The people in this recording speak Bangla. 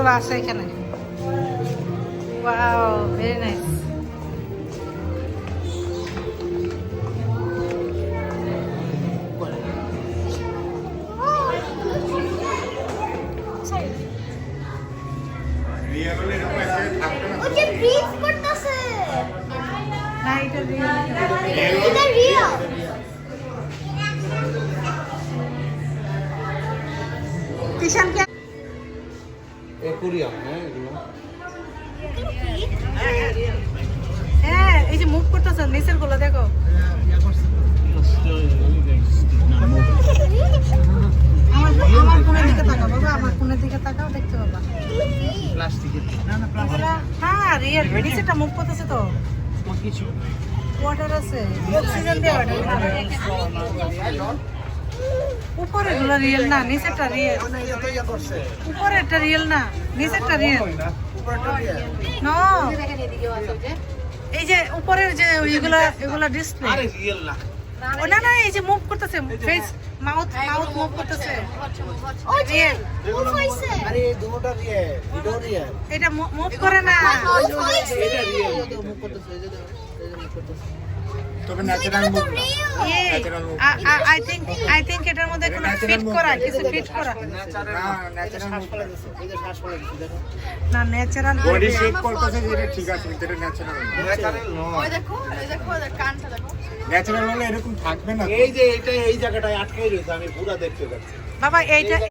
জিনিসগুলো আছে এখানে। Wow very nice okay aquarium হ্যাঁ এগুলো? হ্যাঁ এই যে মুভ করতেছে নিচেরগুলো দেখো। আমার আমার কোণের দিকে তাকাও বাবা আমার কোণের দিকে তাকাও দেখতে বাবা। প্লাস্টিকের এগুলা হ্যাঁ রিয়েল নিচেটা মুভ করতেছে তো। কিছু? ওয়াটার আছে। অক্সিজেন দিয়ে উপরে গুলো রিয়েল না নিচেরটা রিয়েল উপরেরটা রিয়েল না নিচেরটা রিয়েল নো এই যে উপরের যে ওইগুলা এগুলা ডিসপ্লে আরে রিয়েল ও না না এই যে মুভ করতেছে ফেস মাউথ মাউথ মুভ করতেছে। মুভ হইছে আরে দুটোটা রিয়েল দুটো রিয়েল এটা মুভ করে না। এটা রিয়েল মুখ করতেছে দেখো, তবে ন্যাচারাল মুভ না। Real I think I think এটার মধ্যে কোনো ফিট করা কিছু ফিট করা। ন্যাচারাল না, দেখো। না ন্যাচারাল বডি শেপ করতেছে যেটা ঠিক আছে এটা ন্যাচারাল ন্যাচারাল নয় ন্যাচারাল হলে এরকম থাকবে না এই যে এইটা এই জায়গাটায় আটকাই রয়েছে আমি পুরো দেখতে পাচ্ছি। বাবা এইটা